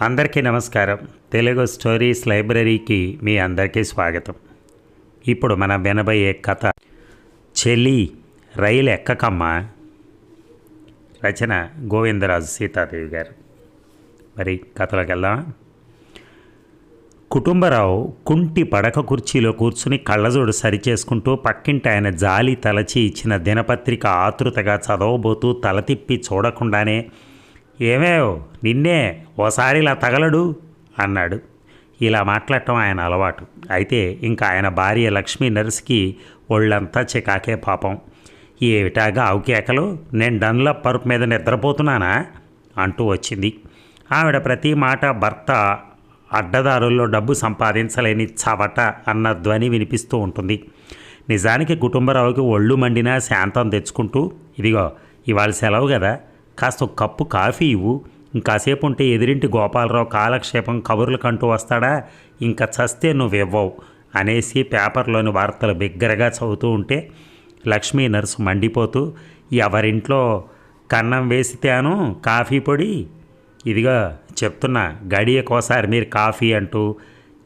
అందరికీ నమస్కారం. తెలుగు స్టోరీస్ లైబ్రరీకి మీ అందరికీ స్వాగతం. ఇప్పుడు మనం వినబోయే కథ చెలి రైలు ఎక్కకమ్మా? రచన గోవిందరాజు సీతాదేవి గారు. మరి కథలోకి వెళ్దామా? కుటుంబరావు కుంటి పడక కుర్చీలో కూర్చుని కళ్ళజోడు సరిచేసుకుంటూ పక్కింటి ఆయన జాలి తలచి ఇచ్చిన దినపత్రిక ఆతృతగా చదవబోతూ తల తిప్పి చూడకుండానే ఏమేవ్? నిన్నే ఓసారి ఇలా తగలడు అన్నాడు. ఇలా మాట్లాడటం ఆయన అలవాటు. అయితే ఇంకా ఆయన భార్య లక్ష్మీ నర్స్కి ఒళ్ళంతా చికాకే పాపం. ఏమిటాగా ఆవుకేకలు నేను డన్ల పరుపు మీద నిద్రపోతున్నానా? అంటూ వచ్చింది. ఆవిడ ప్రతి మాట భర్త అడ్డదారుల్లో డబ్బు సంపాదించలేని చవట అన్న ధ్వని వినిపిస్తూ ఉంటుంది. నిజానికి కుటుంబరావుకి ఒళ్ళు మండినా శాంతం తెచ్చుకుంటూ ఇదిగో ఇవాళ సెలవు కదా కాస్త ఒక కప్పు కాఫీ ఇవ్వు. ఇంకాసేపు ఉంటే ఎదిరింటి గోపాలరావు కాలక్షేపం కబుర్లు కంటూ వస్తాడా? ఇంకా చస్తే నువ్వివ్వవు అనేసి పేపర్లోని వార్తలు బిగ్గరగా చదువుతూ ఉంటే లక్ష్మీ నర్సు మండిపోతూ ఎవరింట్లో కన్నం వేసితేను కాఫీ పొడి? ఇదిగా చెప్తున్నా గడియకోసారి మీరు కాఫీ అంటూ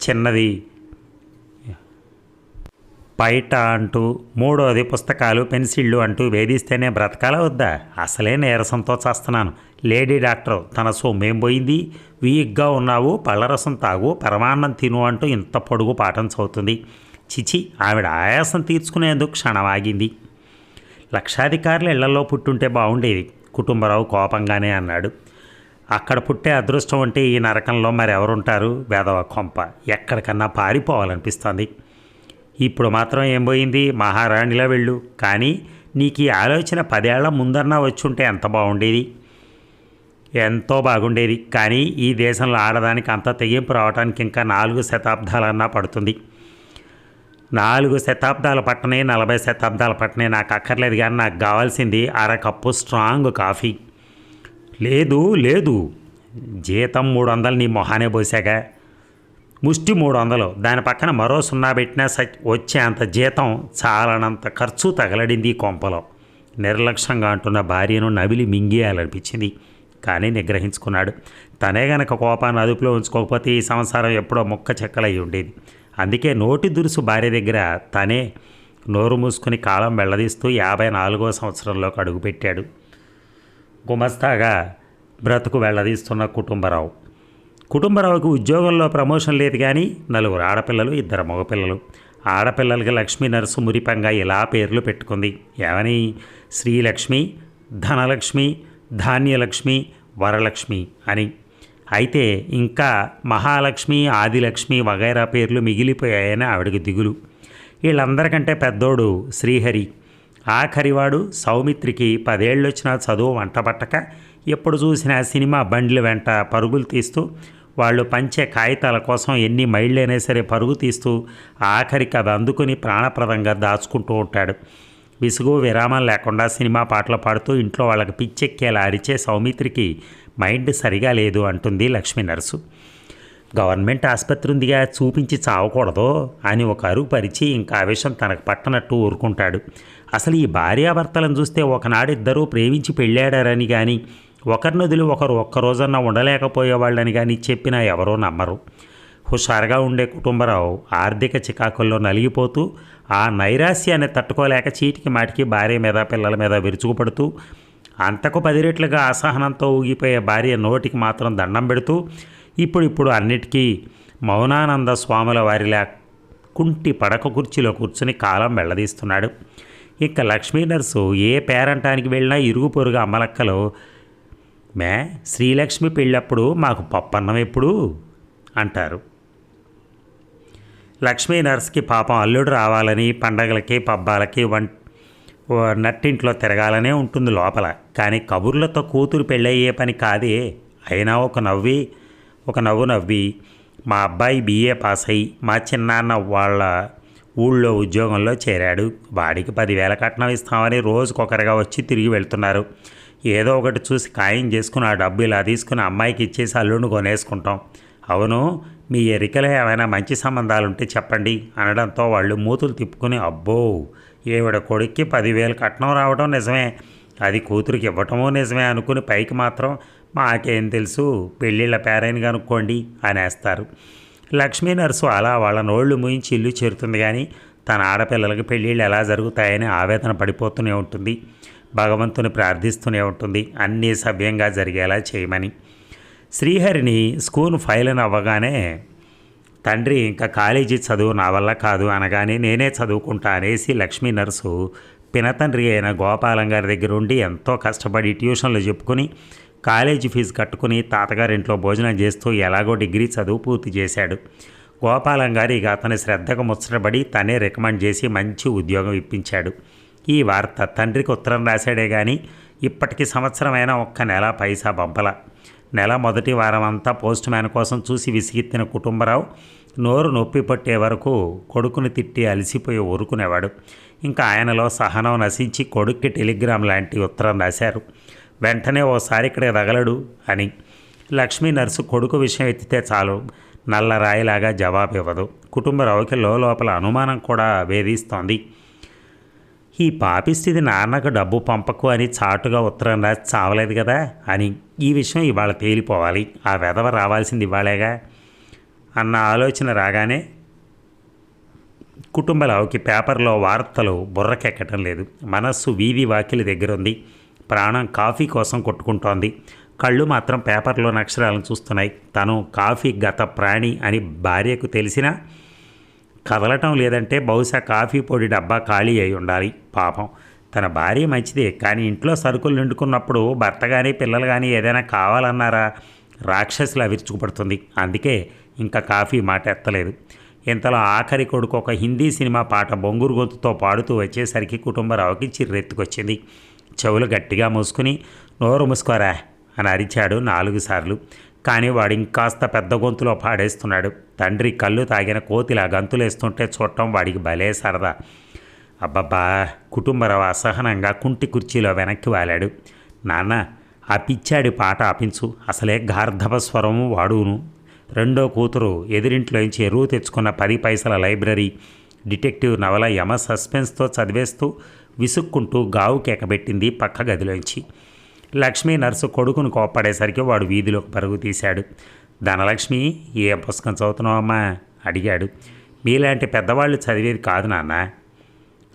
చిన్నది బయట అంటూ మూడోది పుస్తకాలు పెన్సిళ్ళు అంటూ వేధిస్తేనే బ్రతకాల వద్దా? అసలే నీరసంతో చేస్తున్నాను. లేడీ డాక్టర్ తన సొమ్మేం పోయింది? వీక్గా ఉన్నావు పళ్ళరసం తాగు పరమాన్నం తిను అంటూ ఇంత పొడుగు పాఠం చదువుతుంది. చిచి ఆవిడ ఆయాసం తీర్చుకునేందుకు క్షణం ఆగింది లక్షాధికారులు ఇళ్ళలో పుట్టుంటే బాగుండేది. కుటుంబరావు కోపంగానే అన్నాడు. అక్కడ పుట్టే అదృష్టం అంటే ఈ నరకంలో మరెవరుంటారు? వేదవ కొంప. ఎక్కడికన్నా పారిపోవాలనిపిస్తుంది. ఇప్పుడు మాత్రం ఏం పోయింది? మహారాణిలా వెళ్ళు. కానీ నీకు ఈ ఆలోచన పదేళ్ళ ముందన్నా వచ్చుంటే ఎంత బాగుండేది ఎంతో బాగుండేది. కానీ ఈ దేశంలో ఆడదానికి అంత తెగింపు రావడానికి ఇంకా నాలుగు శతాబ్దాలన్నా పడుతుంది. నాలుగు శతాబ్దాల పట్టనే నలభై శతాబ్దాల పట్టనే నాకు అక్కర్లేదు కానీ నాకు కావాల్సింది అరకప్పు స్ట్రాంగ్ కాఫీ. లేదు లేదు. జీతం మూడు వందలు నీ మొహానే పోసాగా ముష్టి మూడు వందలు దాని పక్కన మరో సున్నా పెట్టినా స- వచ్చే అంత జీతం చాలనంత ఖర్చు తగలడింది ఈ కొంపలో. నిర్లక్ష్యంగా అంటున్న భార్యను నవిలి మింగేయాలనిపించింది. కానీ నిగ్రహించుకున్నాడు. తనే గనక కోపాన్ని అదుపులో ఉంచుకోకపోతే ఈ సంసారం ఎప్పుడో ముక్క చెక్కలయ్యి ఉండేది. అందుకే నోటి దురుసు భార్య దగ్గర తనే నోరు మూసుకుని కాలం వెళ్ళదీస్తూ యాభై నాలుగో సంవత్సరంలోకి అడుగుపెట్టాడు. గుమస్తాగా బ్రతుకు వెళ్ళదీస్తున్న కుటుంబరావు. కుటుంబరావుకి ఉద్యోగంలో ప్రమోషన్ లేదు కానీ నలుగురు ఆడపిల్లలు ఇద్దరు మగపిల్లలు. ఆడపిల్లలకి లక్ష్మీ నర్సు మురిపంగా ఇలా పేర్లు పెట్టుకుంది. ఏమని? శ్రీలక్ష్మి ధనలక్ష్మి ధాన్యలక్ష్మి వరలక్ష్మి అని. అయితే ఇంకా మహాలక్ష్మి ఆదిలక్ష్మి వగైరా పేర్లు మిగిలిపోయాయని ఆవిడకి దిగులు. వీళ్ళందరికంటే పెద్దోడు శ్రీహరి. ఆఖరివాడు సౌమిత్రికి పదేళ్ళొచ్చినా చదువు వంటబట్టక ఎప్పుడు చూసినా సినిమా బండ్ల వెంట పరుగులు తీస్తూ వాళ్ళు పంచే కాగితాల కోసం ఎన్ని మైళ్ళైనా సరే పరుగు తీస్తూ ఆఖరికి అది అందుకుని ప్రాణప్రదంగా దాచుకుంటూ ఉంటాడు. విసుగు విరామం లేకుండా సినిమా పాటలు పాడుతూ ఇంట్లో వాళ్ళకి పిచ్చెక్కేలా అరిచే సౌమిత్రికి మైండ్ సరిగా లేదు అంటుంది లక్ష్మీ నర్సు. గవర్నమెంట్ ఆసుపత్రి ఉందిగా చూపించి చావకూడదు అని ఒక అరుగు పరిచి ఇంకా ఆ విషయం తనకు పట్టనట్టు ఊరుకుంటాడు. అసలు ఈ భార్యాభర్తలను చూస్తే ఒకనాడు ఇద్దరూ ప్రేమించి పెళ్ళాడారని కానీ ఒకరి నదులు ఒకరు ఒక్కరోజన్నా ఉండలేకపోయేవాళ్ళని కానీ చెప్పినా ఎవరో నమ్మరు. హుషారుగా ఉండే కుటుంబరావు ఆర్థిక చికాకుల్లో నలిగిపోతూ ఆ నైరాస్యాన్ని తట్టుకోలేక చీటికి మాటికి భార్య మీద పిల్లల మీద విరుచుకుపడుతూ అంతకు పది రెట్లుగా అసహనంతో ఊగిపోయే భార్య నోటికి మాత్రం దండం పెడుతూ ఇప్పుడు ఇప్పుడు అన్నిటికీ మౌనానంద స్వాముల వారిలా కుంటి పడక కుర్చీలో కూర్చుని కాలం వెళ్ళదీస్తున్నాడు ఇక లక్ష్మీ నర్సు ఏ పేరంటానికి వెళ్ళినా ఇరుగు పొరుగు అమ్మలక్కలు మే శ్రీలక్ష్మి పెళ్ళప్పుడు మాకు పప్పన్నం ఎప్పుడు? అంటారు. లక్ష్మీ నర్స్కి పాపం అల్లుడు రావాలని పండగలకి పబ్బాలకి వం నట్టింట్లో తిరగాలనే ఉంటుంది లోపల. కానీ కబుర్లతో కూతురు పెళ్ళయ్యే పని కాదే. అయినా ఒక నవ్వి ఒక నవ్వు నవ్వి మా అబ్బాయి బీఏ పాస్ అయ్యి మా చిన్నాన్న వాళ్ళ ఊళ్ళో ఉద్యోగంలో చేరాడు. వాడికి పదివేల కట్నం ఇస్తామని రోజుకొకరిగా వచ్చి తిరిగి వెళ్తున్నారు. ఏదో ఒకటి చూసి ఖాయం చేసుకుని ఆ డబ్బు ఇలా తీసుకుని అమ్మాయికి ఇచ్చేసి అల్లుని కొనేసుకుంటాం. అవును మీ ఎరికలో ఏమైనా మంచి సంబంధాలు ఉంటే చెప్పండి అనడంతో వాళ్ళు మూతులు తిప్పుకుని అబ్బో ఈవిడ కొడుక్కి పదివేలు కట్నం రావడం నిజమే. అది కూతురికి ఇవ్వటమూ నిజమే అనుకుని పైకి మాత్రం మాకేం తెలుసు పెళ్ళిళ్ళ పేరైన కనుక్కోండి అనేస్తారు. లక్ష్మీ నర్సు అలా వాళ్ళ నోళ్ళు ముయించి ఇల్లు చేరుతుంది కానీ తన ఆడపిల్లలకి పెళ్ళిళ్ళు ఎలా జరుగుతాయని ఆవేదన పడిపోతూనే ఉంటుంది. భగవంతుని ప్రార్థిస్తూనే ఉంటుంది. అన్నీ సవ్యంగా జరిగేలా చేయమని. శ్రీహరిని స్కూల్ ఫైల్ అని అవ్వగానే తండ్రి ఇంకా కాలేజీ చదువు నా వల్ల కాదు అనగానే నేనే చదువుకుంటా అనేసి లక్ష్మీ నర్సు పినతండ్రి అయిన గోపాలం గారి దగ్గర ఉండి ఎంతో కష్టపడి ట్యూషన్లు చెప్పుకొని కాలేజీ ఫీజు కట్టుకుని తాతగారింట్లో భోజనం చేస్తూ ఎలాగో డిగ్రీ చదువు పూర్తి చేశాడు. గోపాలం గారి ఇక అతని శ్రద్ధకు ముచ్చటబడి తనే రికమెండ్ చేసి మంచి ఉద్యోగం ఇప్పించాడు. ఈ వార్త తండ్రికి ఉత్తరం రాశాడే కానీ ఇప్పటికి సంవత్సరమైన ఒక్క నెల పైసా బొబ్బల. నెల మొదటి వారం అంతా పోస్ట్ మ్యాన్ కోసం చూసి విసిగిత్తిన కుటుంబరావు నోరు నొప్పి పట్టే వరకు కొడుకుని తిట్టి అలసిపోయి ఊరుకునేవాడు. ఇంకా ఆయనలో సహనం నశించి కొడుక్కి టెలిగ్రామ్ లాంటి ఉత్తరం రాశారు. వెంటనే ఓసారి ఇక్కడ తగలడు అని. లక్ష్మీ నర్సు కొడుకు విషయం ఎత్తితే చాలు నల్ల రాయిలాగా జవాబు ఇవ్వదు కుటుంబరావుకి లోపల అనుమానం కూడా వేధిస్తోంది. ఈ పాపిస్థితి నాన్నకు డబ్బు పంపకు అని చాటుగా ఉత్తరం రాసి చావలేదు కదా అని ఈ విషయం ఇవాళ తేలిపోవాలి. ఆ వెధవ రావాల్సింది ఇవాళేగా. అన్న ఆలోచన రాగానే కుటుంబరావుకి పేపర్లో వార్తలు బుర్రకెక్కటం లేదు. మనస్సు వీధి వాకిలి దగ్గరుంది. ప్రాణం కాఫీ కోసం కొట్టుకుంటోంది. కళ్ళు మాత్రం పేపర్లో అక్షరాలను చూస్తున్నాయి. తను కాఫీ గత ప్రాణి అని భార్యకు తెలిసినా కదలటం లేదంటే బహుశా కాఫీ పొడి డబ్బా ఖాళీ అయి ఉండాలి. పాపం. తన భార్య మంచిదే కానీ ఇంట్లో సరుకులు నిండుకున్నప్పుడు భర్త కానీ పిల్లలు కానీ ఏదైనా కావాలన్నారా? రాక్షసులు విరుచుకుపడుతుంది అందుకే ఇంకా కాఫీ మాట ఎత్తలేదు. ఇంతలో ఆఖరి కొడుకు ఒక హిందీ సినిమా పాట బొంగురు గొంతుతో పాడుతూ వచ్చేసరికి కుటుంబరావుకి చిర్రెత్తుకొచ్చింది. చెవులు గట్టిగా మూసుకుని నోరు మూసుకోరా అని అరిచాడు నాలుగు సార్లు. కానీ వాడు ఇంకాస్త పెద్ద గొంతులో పాడేస్తున్నాడు. తండ్రి కళ్ళు తాగిన కోతిలా గంతులేస్తుంటే చూడటం వాడికి భలే సరదా. అబ్బబ్బా కుటుంబరావు అసహనంగా కుంటి కుర్చీలో వెనక్కి వాలాడు. నాన్న ఆ పిచ్చాడి పాట ఆపించు. అసలే గార్ధప స్వరము వాడును. రెండో కూతురు ఎదురింట్లోంచి ఎరువు తెచ్చుకున్న పది పైసల లైబ్రరీ డిటెక్టివ్ నవల యమ సస్పెన్స్తో చదివేస్తూ విసుక్కుంటూ గావు కేకబెట్టింది పక్క గదిలోంచి. లక్ష్మీ నర్సు కొడుకును కోప్పడేసరికి వాడు వీధిలోకి పరుగు తీశాడు. ధనలక్ష్మి ఏ పుస్తకం చదువుతున్నావమ్మా అడిగాడు. మీలాంటి పెద్దవాళ్ళు చదివేది కాదు నాన్న.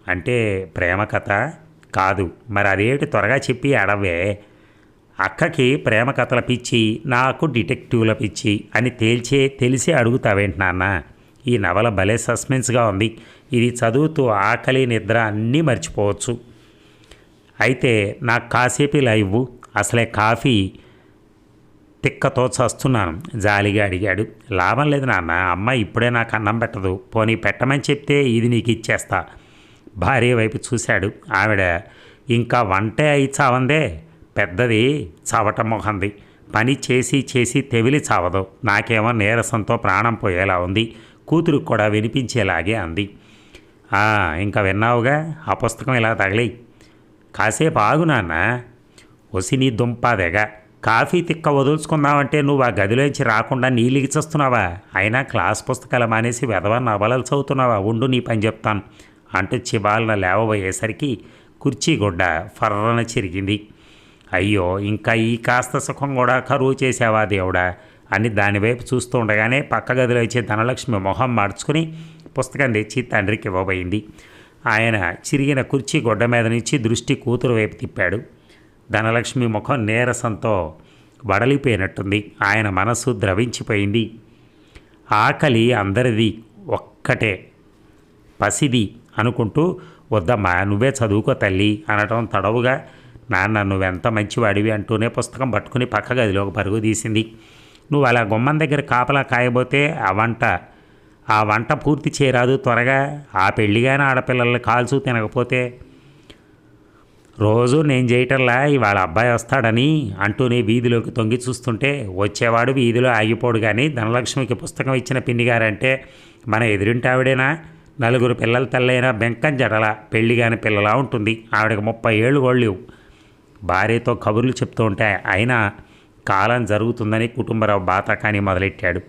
అంటే ప్రేమ కథ? కాదు. మరి అదేమిటి త్వరగా చెప్పి అడవే అక్కకి ప్రేమ కథల పిచ్చి నాకు డిటెక్టివ్ల పిచ్చి అని తేల్చే తెలిసి అడుగుతావేంటి నాన్న? ఈ నవల భలే సస్పెన్స్గా ఉంది. ఇది చదువుతూ ఆకలి నిద్ర అన్నీ మర్చిపోవచ్చు. అయితే నాకు కాసేపు ఇలా ఇవ్వు. అసలే కాఫీ తిక్కతో చస్తున్నాను. జాలిగా అడిగాడు. లాభం లేదు నాన్న అమ్మ ఇప్పుడే నాకు అన్నం పెట్టదు. పోనీ పెట్టమని చెప్తే ఇది నీకు ఇచ్చేస్తా. భార్య వైపు చూశాడు. ఆవిడ ఇంకా వంటే అయి చావందే? పెద్దది చావటం మొహంది. పని చేసి చేసి తెవిలి చావదు. నాకేమో నీరసంతో ప్రాణం పోయేలా ఉంది. కూతురు కూడా వినిపించేలాగే అంది. ఇంకా విన్నావుగా? ఆ పుస్తకం ఇలా తగిలి కాసేపు ఆగు నాన్న. ఒసి నీ దుంపాదెగ కాఫీ తిక్క వదులుచుకుందామంటే నువ్వు ఆ గదిలోంచి రాకుండా నీలిగిచేస్తున్నావా అయినా క్లాస్ పుస్తకాలు మానేసి వెధవ నవలలు చదువుతున్నావా? ఉండు నీ పని చెప్తాను. అంటూ చివాలన లేవబోయేసరికి కుర్చీ గుడ్డ ఫర్రన చిరిగింది. అయ్యో ఇంకా ఈ కాస్త సుఖం కూడా కరువు చేసావా దేవుడా? అని దానివైపు చూస్తూ ఉండగానే పక్క గదిలో ఇచ్చే ధనలక్ష్మి మొహం మార్చుకుని పుస్తకం తెచ్చి తండ్రికి ఇవ్వబోయింది. ఆయన చిరిగిన కుర్చీ గొడ్డ మీద నుంచి దృష్టి కూతురు వైపు తిప్పాడు. ధనలక్ష్మి ముఖం నీరసంతో వడలిపోయినట్టుంది. ఆయన మనసు ద్రవించిపోయింది. ఆకలి అందరిది ఒక్కటే. పసిది అనుకుంటూ వద్దమ్మా నువ్వే చదువుకో తల్లి అనటం తడవుగా నాన్న నువ్వెంత మంచివాడివి అంటూనే పుస్తకం పట్టుకుని పక్క గదిలోకి పరుగు తీసింది. నువ్వు అలా గుమ్మం దగ్గర కాపలా కాయబోతే ఆ వంట ఆ వంట పూర్తి చేయరాదు త్వరగా. ఆ పెళ్ళిగాని ఆడపిల్లల్ని కాల్చు తినకపోతే. రోజు నేను చేయటంలా ఇవాళ అబ్బాయి వస్తాడని అంటూనే వీధిలోకి తొంగి చూస్తుంటే వచ్చేవాడు వీధిలో ఆగిపోడు కానీ ధనలక్ష్మికి పుస్తకం ఇచ్చిన పిన్నిగారంటే మన ఎదురింటావిడేనా? నలుగురు పిల్లల తల్లైనా బెంకం జడల పెళ్ళిగాని పిల్లలా ఉంటుంది. ఆవిడకి ముప్పై ఏళ్ళు గోళ్ళు భార్యతో కబుర్లు చెప్తూ ఉంటే అయినా కాలం జరుగుతుందని కుటుంబరావు బాత కానీ మొదలెట్టాడు.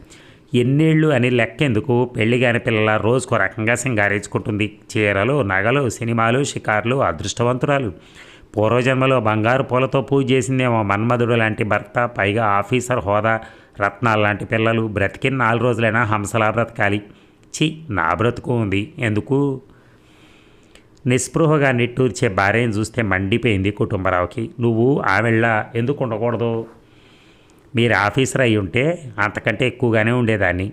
ఎన్నేళ్ళు అని లెక్కెందుకు పెళ్ళిగాని పిల్లల రోజుకో రకంగా సింగారించుకుంటుంది చీరలు నగలు సినిమాలు షికార్లు అదృష్టవంతురాలు. పూర్వజన్మలో బంగారు పూలతో పూజ చేసిందేమో మన్మధుడు లాంటి భర్త పైగా ఆఫీసర్ హోదా రత్నాలు లాంటి పిల్లలు బ్రతికిన నాలుగు రోజులైనా హంసలా బ్రతకాలి. చి నా బ్రతుకు ఉంది. ఎందుకు? నిస్పృహగా నిట్టూర్చే భార్యను చూస్తే మండిపోయింది కుటుంబరావుకి. నువ్వు ఆమెళ్ళ ఎందుకు ఉండకూడదు? మీరు ఆఫీసర్ అయి ఉంటే అంతకంటే ఎక్కువగానే ఉండేదాన్ని.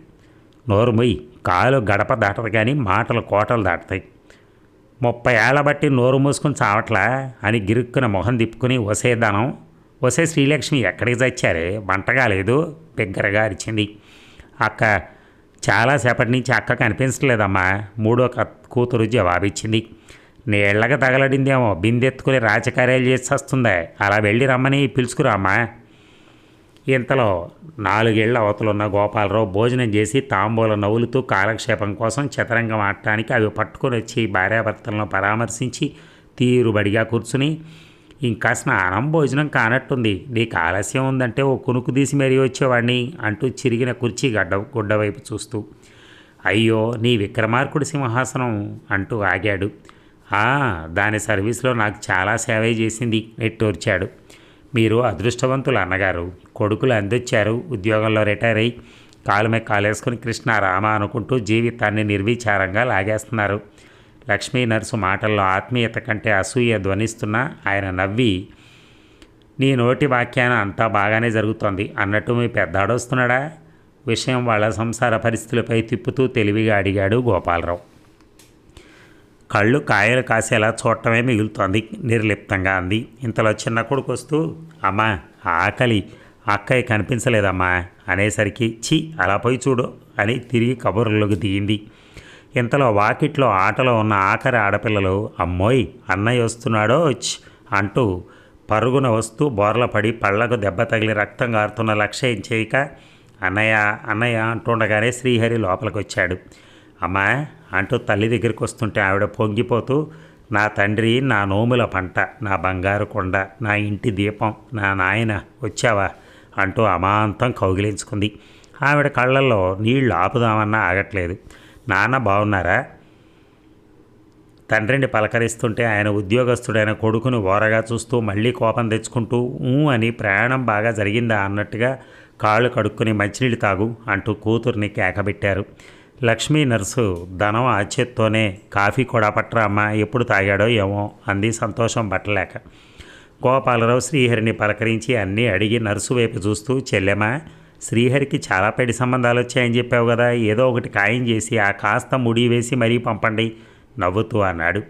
నోరు మొయ్యి కాలు గడప దాటదు కానీ మాటలు కోటలు దాటుతాయి. ముప్పై ఏళ్ళ బట్టి నోరు మూసుకుని చావట్లా అని గిరుక్కున మొహం తిప్పుకుని వసేదానం వసే శ్రీలక్ష్మి ఎక్కడికి చచ్చారే? వంటగా లేదు బిగ్గరగా అరిచింది. అక్క చాలాసేపటి నుంచి అక్క కనిపించలేదమ్మా మూడో క- కూతురు జవాబిచ్చింది. నీళ్ళగా తగలడిందేమో బిందెత్తుకుని రాజకార్యాలు చేసి వస్తుందా. అలా వెళ్ళి రమ్మని పిలుచుకురామ్మా. ఇంతలో నాలుగేళ్ళ అవతలున్న గోపాలరావు భోజనం చేసి తాంబూల నవ్వులుతూ కాలక్షేపం కోసం చదరంగం ఆడటానికి అవి పట్టుకొని వచ్చి భార్యాభర్తలను పరామర్శించి తీరుబడిగా కూర్చుని ఇంకా స్నానం భోజనం కానట్టుంది. నీకు ఆలస్యం ఉందంటే ఓ కునుకు తీసి మరీ వచ్చేవాడిని అంటూ చిరిగిన కుర్చీ గడ్డ గుడ్డ వైపు చూస్తూ అయ్యో నీ విక్రమార్కుడి సింహాసనం అంటూ ఆగాడు. దాని సర్వీస్లో నాకు చాలా సేవ చేసింది నెట్టూర్చాడు. మీరు అదృష్టవంతులు అన్నగారు. కొడుకులు అందొచ్చారు ఉద్యోగంలో రిటైర్ అయ్యి కాలు మీద కాలేసుకుని కృష్ణ రామ అనుకుంటూ జీవితాన్ని నిర్విచారంగా లాగేస్తున్నారు. లక్ష్మీ నర్సు మాటల్లో ఆత్మీయత కంటే అసూయ ధ్వనిస్తున్నా ఆయన నవ్వి నీ నోటి వాక్యాన అంతా బాగానే జరుగుతోంది. అన్నట్టు మీ పెద్దాడొస్తున్నాడా? విషయం వాళ్ళ సంసార పరిస్థితులపై తిప్పుతూ తెలివిగా అడిగాడు గోపాలరావు. కళ్ళు కాయలు కాసేలా చూడటమే మిగులుతోంది నిర్లిప్తంగా అంది. ఇంతలో చిన్న కొడుకు వస్తూ అమ్మా ఆకలి. అక్కయ్య కనిపించలేదమ్మా. అనేసరికి చి అలా పోయి చూడు అని తిరిగి కబుర్లోకి దిగింది. ఇంతలో వాకిట్లో ఆటలో ఉన్న ఆఖరి ఆడపిల్లలు అమ్మోయ్ అన్నయ్య వస్తున్నాడో అంటూ పరుగున వస్తూ బోర్ల పడి పళ్ళకు దెబ్బ తగిలి రక్తం గారుతున్న లక్ష్యం చేయక అన్నయ్య అన్నయ్య అంటుండగానే శ్రీహరి లోపలికి వచ్చాడు అమ్మా అంటూ తల్లి దగ్గరికి వస్తుంటే ఆవిడ పొంగిపోతూ నా తండ్రి నా నోముల పంట నా బంగారు కొండ నా ఇంటి దీపం నా నాయన వచ్చావా? అంటూ అమాంతం కౌగిలించుకుంది. ఆవిడ కళ్ళల్లో నీళ్ళు ఆపుదామన్నా ఆగట్లేదు. నాన్న బాగున్నారా తండ్రిని పలకరిస్తుంటే ఆయన ఉద్యోగస్తుడైన కొడుకును ఓరగా చూస్తూ మళ్ళీ కోపం తెచ్చుకుంటూ ఊ అని ప్రయాణం బాగా జరిగిందా అన్నట్టుగా కాళ్ళు కడుక్కుని మంచినీళ్ళు తాగు అంటూ కూతుర్ని కేకబెట్టారు. లక్ష్మీ నర్సు ధనం ఆచేత్తోనే కాఫీ కూడా పట్టరా అమ్మ ఎప్పుడు తాగాడో ఏమో అంది సంతోషం పట్టలేక. గోపాలరావు శ్రీహరిని పలకరించి అన్నీ అడిగి నర్సు వైపు చూస్తూ చెల్లెమా శ్రీహరికి చాలా పెడి సంబంధాలు వచ్చాయని చెప్పావు కదా ఏదో ఒకటి ఖాయం చేసి ఆ కాస్త ముడి వేసి మరీ పంపండి నవ్వుతూ అన్నాడు.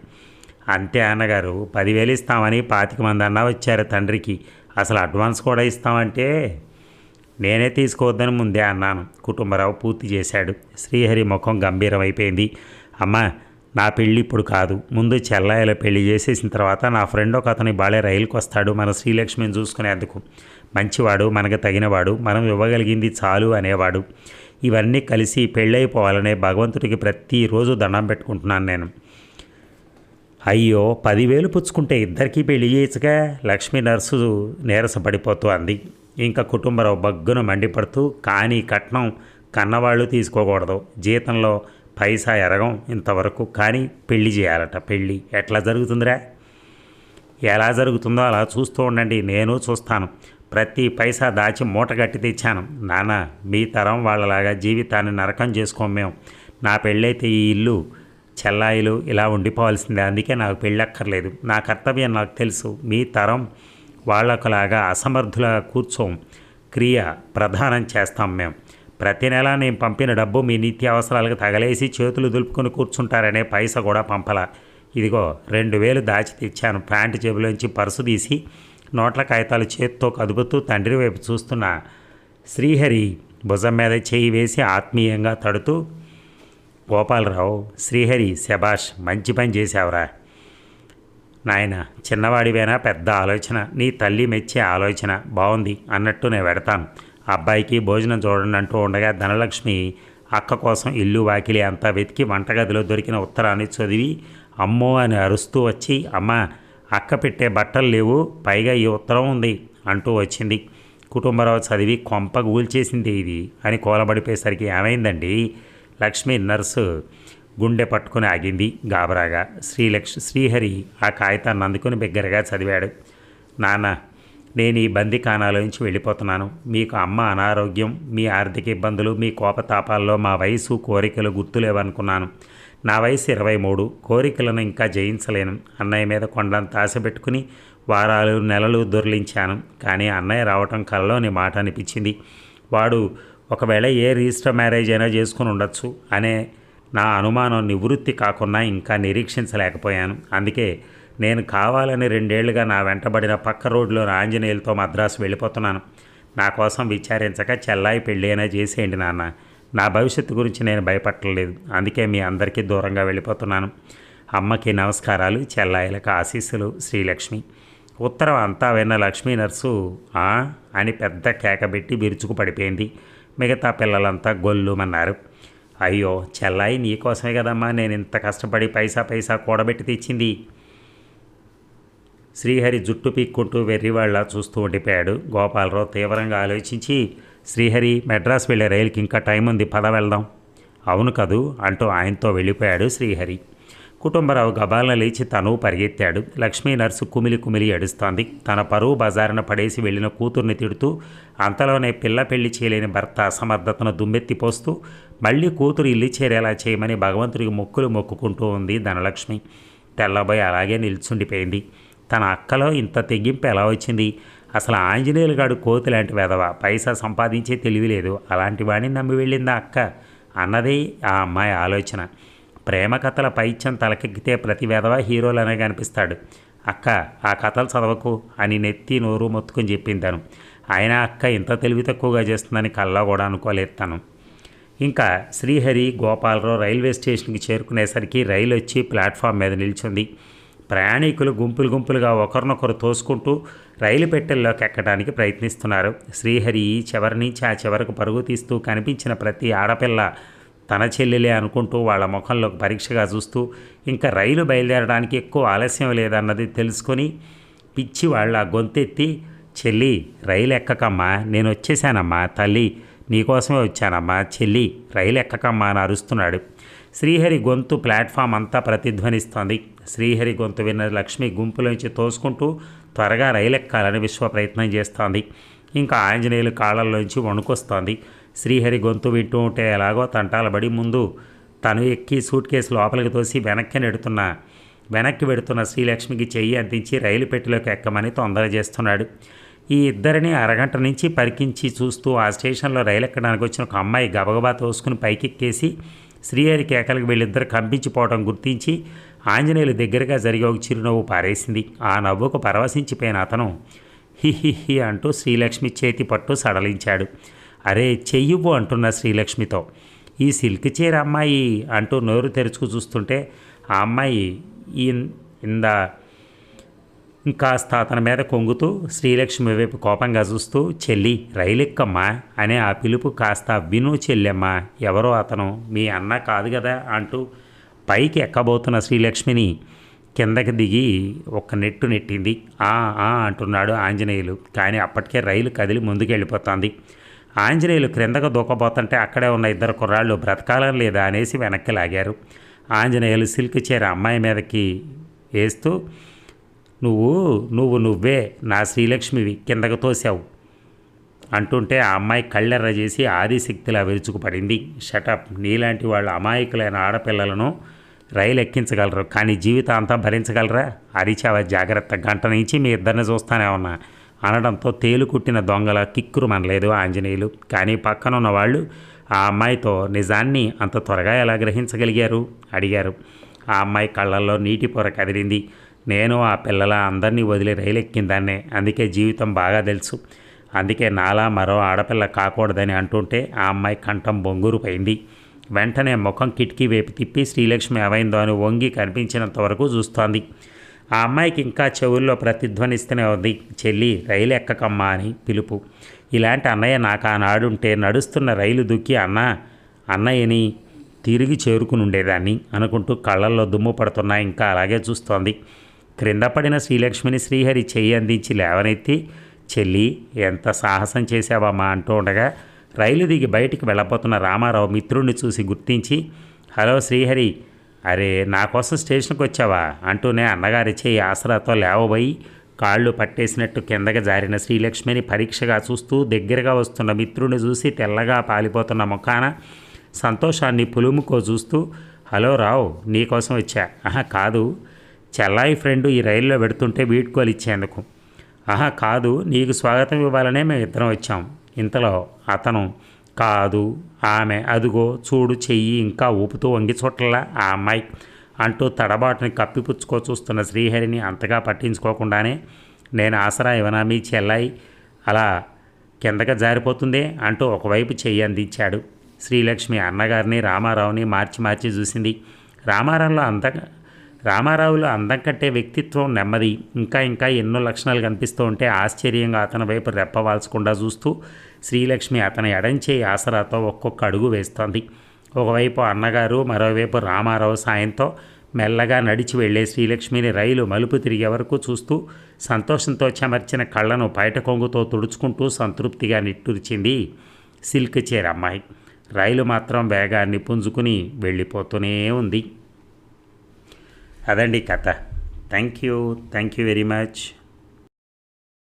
అంతే అన్నగారు పదివేలు ఇస్తామని పాతిక మంది అన్నా వచ్చారు తండ్రికి అసలు అడ్వాన్స్ కూడా ఇస్తామంటే నేనే తీసుకోవద్దని ముందే అన్నాను. కుటుంబరావు పూర్తి చేశాడు. శ్రీహరి ముఖం గంభీరమైపోయింది. అమ్మా నా పెళ్ళి ఇప్పుడు కాదు. ముందు చెల్లాయల పెళ్ళి చేసేసిన తర్వాత నా ఫ్రెండ్ ఒక అతని బాలే రైలుకి వస్తాడు మన శ్రీలక్ష్మిని చూసుకునేందుకు. మంచివాడు మనకు తగినవాడు మనం ఇవ్వగలిగింది చాలు అనేవాడు. ఇవన్నీ కలిసి పెళ్ళైపోవాలనే భగవంతుడికి ప్రతిరోజు దండం పెట్టుకుంటున్నాను నేను. అయ్యో పదివేలు పుచ్చుకుంటే ఇద్దరికీ పెళ్ళి చేయొచ్చుగా లక్ష్మీ నర్సు నీరసపడిపోతూ అంది. ఇంకా కుటుంబరావు బగ్గున మండిపడుతూ కానీ కట్నం కన్నవాళ్ళు తీసుకోకూడదు. జీతంలో పైసా ఎరగం ఇంతవరకు. కానీ పెళ్ళి చేయాలట. పెళ్ళి ఎట్లా జరుగుతుందిరా? ఎలా జరుగుతుందో అలా చూస్తూ ఉండండి. నేను చూస్తాను. ప్రతి పైసా దాచి మూట కట్టి తెచ్చాను. నాన్న మీ తరం వాళ్ళలాగా జీవితాన్ని నరకం చేసుకోం మేము నా పెళ్ళైతే ఈ ఇల్లు చెల్లాయిలు ఇలా ఉండిపోవాల్సిందే. అందుకే నాకు పెళ్ళక్కర్లేదు. నా కర్తవ్యం నాకు తెలుసు. మీ తరం వాళ్ళకులాగా అసమర్థుల కూర్చోం. క్రియ ప్రధానం చేస్తాం మేము ప్రతి నెల నేను పంపిన డబ్బు మీ నిత్య అవసరాలకు తగలేసి చేతులు దులుపుకొని కూర్చుంటారనే పైస కూడా పంపల. ఇదిగో రెండు వేలు దాచి తెచ్చాను. ప్యాంటు జేబులోంచి పర్సు తీసి నోట్ల కాగితాలు చేత్తో కదుపుతూ తండ్రి వైపు చూస్తున్న. శ్రీహరి భుజం మీద చేయి వేసి ఆత్మీయంగా తడుతూ గోపాలరావు శ్రీహరి శభాష్ మంచి పని చేశావురా. నాయన చిన్నవాడివేనా? పెద్ద ఆలోచన. నీ తల్లి మెచ్చే ఆలోచన. బాగుంది అన్నట్టు నేను పెడతాను అబ్బాయికి భోజనం చూడండి అంటూ ఉండగా ధనలక్ష్మి అక్క కోసం ఇల్లు వాకిలి అంతా వెతికి వంటగదిలో దొరికిన ఉత్తరాన్ని చదివి అమ్మో అని అరుస్తూ వచ్చి అమ్మ అక్క పెట్టే బట్టలు లేవు పైగా ఈ ఉత్తరం ఉంది అంటూ వచ్చింది. కుటుంబరావు చదివి కొంప గూల్చేసింది ఇది అని కోలబడిపోయేసరికి ఏమైందండి? లక్ష్మి నర్సు గుండె పట్టుకుని ఆగింది గాబరాగా. శ్రీలక్ష్ శ్రీహరి ఆ కాగితాన్ని అందుకుని బిగ్గరగా చదివాడు. నాన్న నేను ఈ బందికానాలోంచి వెళ్ళిపోతున్నాను. మీకు అమ్మ అనారోగ్యం మీ ఆర్థిక ఇబ్బందులు మీ కోపతాపాల్లో మా వయసు కోరికలు గుర్తులేవనుకున్నాను. నా వయసు ఇరవై మూడు కోరికలను ఇంకా జయించలేను. అన్నయ్య మీద కొండంత ఆశ పెట్టుకుని వారాలు నెలలు దొర్లించాను. కానీ అన్నయ్య రావటం కలలోని మాట అనిపించింది. వాడు ఒకవేళ ఏ రిజిస్టర్ మ్యారేజ్ అయినా చేసుకుని ఉండొచ్చు అనే నా అనుమానం నివృత్తి కాకుండా ఇంకా నిరీక్షించలేకపోయాను. అందుకే నేను కావాలని రెండేళ్ళుగా నా వెంటబడిన పక్క రోడ్లో ఆంజనేయులతో మద్రాసు వెళ్ళిపోతున్నాను. నా కోసం విచారించక చెల్లాయి పెళ్ళి అయినా చేసేయండి నాన్న. నా భవిష్యత్తు గురించి నేను భయపడలేదు అందుకే మీ అందరికీ దూరంగా వెళ్ళిపోతున్నాను. అమ్మకి నమస్కారాలు చెల్లాయిలకు ఆశీస్సులు శ్రీలక్ష్మి. ఉత్తరం అంతా విన్న లక్ష్మీ నర్సు "ఆ?" అని పెద్ద కేకబెట్టి విరుచుకు పడిపోయింది. మిగతా పిల్లలంతా గొల్లుమన్నారు. అయ్యో చెల్లాయి నీకోసమే కదమ్మా నేను ఇంత కష్టపడి పైసా పైసా కూడబెట్టి తెచ్చింది. శ్రీహరి జుట్టు పీక్కుంటూ వెర్రివాళ్ళ చూస్తూ ఉండిపోయాడు. గోపాలరావు తీవ్రంగా ఆలోచించి శ్రీహరి మెడ్రాస్ వెళ్ళే రైలుకి ఇంకా టైం ఉంది పద వెళ్దాం. అవును కదూ అంటూ ఆయనతో వెళ్ళిపోయాడు శ్రీహరి. కుటుంబరావు గబాలన లేచి తను పరిగెత్తాడు. లక్ష్మీ నర్సు కుమిలి కుమిలి ఏడుస్తోంది. తన పరువు బజారున పడేసి వెళ్ళిన కూతుర్ని తిడుతూ అంతలోనే పిల్ల పెళ్ళి చేయలేని భర్త అసమర్థతను దుమ్మెత్తిపోస్తూ మళ్ళీ కూతురు ఇల్లు చేరేలా చేయమని భగవంతుడికి మొక్కులు మొక్కుకుంటూ ఉంది ధనలక్ష్మి. తెల్లబోయి అలాగే నిల్చుండిపోయింది. తన అక్కలో ఇంత తెగింపు ఎలా వచ్చింది? అసలు ఆంజనేయులు గాడు కోతి లాంటి వెధవ. పైసా సంపాదించే తెలివి లేదు. అలాంటి వాడిని నమ్మి వెళ్ళిందా అక్క? అన్నదే ఆ అమ్మాయి ఆలోచన. ప్రేమ కథల పైత్యం తలకెక్కితే ప్రతి వెధవ హీరోలనే కనిపిస్తాడు. అక్క ఆ కథలు చదవకు అని నెత్తి నోరు మొత్తుకొని చెప్పిందాను. ఆయన అక్క ఇంత తెలివి తక్కువగా చేస్తుందని కల్లా కూడా అనుకోలేదు తను. ఇంకా శ్రీహరి గోపాలరావు రైల్వే స్టేషన్కి చేరుకునేసరికి రైలు వచ్చి ప్లాట్ఫామ్ మీద నిల్చుంది. ప్రయాణికులు గుంపులు గుంపులుగా ఒకరినొకరు తోసుకుంటూ రైలు పెట్టెల్లోకి ఎక్కడానికి ప్రయత్నిస్తున్నారు. శ్రీహరి ఈ చివరి నుంచి ఆ చివరకు పరుగు తీస్తూ కనిపించిన ప్రతి ఆడపిల్ల తన చెల్లెలే అనుకుంటూ వాళ్ళ ముఖంలో పరీక్షగా చూస్తూ ఇంకా రైలు బయలుదేరడానికి ఎక్కువ ఆలస్యం లేదన్నది తెలుసుకొని పిచ్చి వాళ్ళ గొంతెత్తి చెల్లి రైలు ఎక్కకమ్మా నేను వచ్చేసానమ్మా తల్లి నీకోసమే వచ్చానమ్మా చెల్లి రైలు ఎక్కకమ్మా అని అరుస్తున్నాడు. శ్రీహరి గొంతు ప్లాట్ఫామ్ అంతా ప్రతిధ్వనిస్తోంది. శ్రీహరి గొంతు విన్న లక్ష్మి గుంపులోంచి తోసుకుంటూ త్వరగా రైలు ఎక్కాలని విశ్వ ప్రయత్నం చేస్తోంది. ఇంకా ఆంజనేయులు కాళ్ళల్లోంచి వణుకొస్తోంది. శ్రీహరి గొంతు వింటూ ఉంటే ఎలాగో తంటాలబడి ముందు తను ఎక్కి సూట్ కేసు లోపలికి తోసి వెనక్కి నెడుతున్న వెనక్కి పెడుతున్న శ్రీలక్ష్మికి చెయ్యి అందించి రైలు పెట్టెలోకి ఎక్కమని తొందర చేస్తున్నాడు. ఈ ఇద్దరిని అరగంట నుంచి పరికించి చూస్తూ ఆ స్టేషన్లో రైలు ఎక్కడానికి వచ్చిన ఒక అమ్మాయి గబగబా తోసుకుని పైకెక్కేసి శ్రీహరి కేకలకు వీళ్ళిద్దరు కంపించిపోవడం గుర్తించి ఆంజనేయులు దగ్గరగా జరిగే ఒక చిరునవ్వు పారేసింది. ఆ నవ్వుకు పరవశించిపోయిన అతను హి హి హి అంటూ శ్రీలక్ష్మి చేతి పట్టు సడలించాడు. అరే చెయ్యివ్వు అంటున్న శ్రీలక్ష్మితో. ఈ సిల్క్ చీర అమ్మాయి అంటూ నోరు తెరుచుకు చూస్తుంటే ఆ అమ్మాయి ఈ ఇందా ఇంకాస్త అతని మీద కొంగుతూ శ్రీలక్ష్మి వైపు కోపంగా చూస్తూ చెల్లి రైలెక్కమ్మా? అనే ఆ పిలుపు కాస్త విను చెల్లెమ్మా ఎవరో అతను మీ అన్న కాదు కదా అంటూ పైకి ఎక్కబోతున్న శ్రీలక్ష్మిని కిందకి దిగి ఒక నెట్టు నెట్టింది. ఆ ఆ అంటున్నాడు ఆంజనేయులు. కానీ అప్పటికే రైలు కదిలి ముందుకెళ్ళిపోతుంది. ఆంజనేయులు క్రిందకు దూకబోతుంటే అక్కడే ఉన్న ఇద్దరు కుర్రాళ్ళు బ్రతకాలం లేదా అనేసి వెనక్కి లాగారు. ఆంజనేయులు సిల్క్ చీర అమ్మాయి మీదకి వేస్తూ నువ్వు నువ్వు నువ్వే నా శ్రీలక్ష్మివి కిందకు తోసావు అంటుంటే ఆ అమ్మాయి కళ్ళెర్ర చేసి ఆదిశక్తిలా విరుచుకుపడింది. షటప్ నీలాంటి వాళ్ళ అమాయకులైన ఆడపిల్లలను రైలు ఎక్కించగలరు కానీ జీవితాంతం భరించగలరా? అరిచావ జాగ్రత్త గంట నుంచి మీ ఇద్దరిని చూస్తానే ఉన్నా. అనడంతో తేలు కుట్టిన దొంగల కిక్కురు మనలేదు ఆంజనేయులు. కానీ పక్కన ఉన్న వాళ్ళు ఆ అమ్మాయితో నిజాన్ని అంత త్వరగా ఎలా గ్రహించగలిగారు? అడిగారు. ఆ అమ్మాయి కళ్ళల్లో నీటి పొర కదిలింది. నేను ఆ పిల్లల అందరినీ వదిలి రైలు ఎక్కిందాన్నే అందుకే జీవితం బాగా తెలుసు. అందుకే నాలా మరో ఆడపిల్ల కాకూడదని అంటుంటే ఆ అమ్మాయి కంఠం బొంగురు పోయింది. వెంటనే ముఖం కిటికీ వైపు తిప్పి శ్రీలక్ష్మి ఏమైందో అని వంగి కనిపించినంత వరకు చూస్తోంది. ఆ అమ్మాయికి ఇంకా చెవుల్లో ప్రతిధ్వనిస్తూనే ఉంది. చెల్లి రైలు ఎక్కకమ్మా అని పిలుపు. ఇలాంటి అన్నయ్య నాకు ఆనాడుంటే నడుస్తున్న రైలు దుక్కి అన్న అన్నయ్యని తిరిగి చేరుకుని ఉండేదాన్ని అనుకుంటూ కళ్ళల్లో దుమ్ము పడుతున్నా ఇంకా అలాగే చూస్తోంది. క్రింద పడిన శ్రీలక్ష్మిని శ్రీహరి చెయ్యి అందించి లేవనెత్తి చెల్లి ఎంత సాహసం చేసావమ్మా అంటూ ఉండగా రైలు దిగి బయటికి వెళ్ళబోతున్న రామారావు మిత్రుడిని చూసి గుర్తించి హలో శ్రీహరి అరే నా కోసం స్టేషన్కి వచ్చావా? అంటూనే అన్నగారి చేయి ఆసరాతో లేవబోయి కాళ్ళు పట్టేసినట్టు కిందకి జారిన శ్రీలక్ష్మిని పరీక్షగా చూస్తూ దగ్గరగా వస్తున్న మిత్రుని చూసి తెల్లగా పాలిపోతున్న ముఖాన సంతోషాన్ని పులుముకో చూస్తూ హలో రావు నీకోసం వచ్చా. ఆహా కాదు. చెల్లాయి ఫ్రెండ్ ఈ రైల్లో పెడుతుంటే వీడ్కోలు ఇచ్చేందుకు. ఆహా కాదు. నీకు స్వాగతం ఇవ్వాలనే మేము ఇద్దరం వచ్చాం. ఇంతలో అతను కాదు. ఆమె అదుగో చూడు చెయ్యి ఇంకా ఊపుతూ వంగి చుట్టలా ఆ అమ్మాయి అంటూ తడబాటుని కప్పిపుచ్చుకో చూస్తున్న శ్రీహరిని అంతగా పట్టించుకోకుండానే నేను ఆసరా ఇవనా మీ చెల్లాయి? అలా కిందగా జారిపోతుందే? అంటూ ఒకవైపు చెయ్యి అందించాడు. శ్రీలక్ష్మి అన్నగారిని రామారావుని మార్చి మార్చి చూసింది. రామారావులో అంత రామారావులో అందం కట్టే వ్యక్తిత్వం నెమ్మది. ఇంకా ఇంకా ఎన్నో లక్షణాలు కనిపిస్తూ ఉంటే ఆశ్చర్యంగా అతని వైపు రెప్పవాల్చకుండా చూస్తూ శ్రీలక్ష్మి అతని ఎడంచే ఆసరాతో ఒక్కొక్క అడుగు వేస్తోంది. ఒకవైపు అన్నగారు మరోవైపు రామారావు సాయంతో మెల్లగా నడిచి వెళ్ళే శ్రీలక్ష్మిని రైలు మలుపు తిరిగే వరకు చూస్తూ సంతోషంతో చెమర్చిన కళ్ళను బయట కొంగుతో తుడుచుకుంటూ సంతృప్తిగా నిట్టూర్చింది సిల్క్ చీర అమ్మాయి. రైలు మాత్రం వేగాన్ని పుంజుకుని వెళ్ళిపోతూనే ఉంది. అదండి కథ. Thank you thank you very much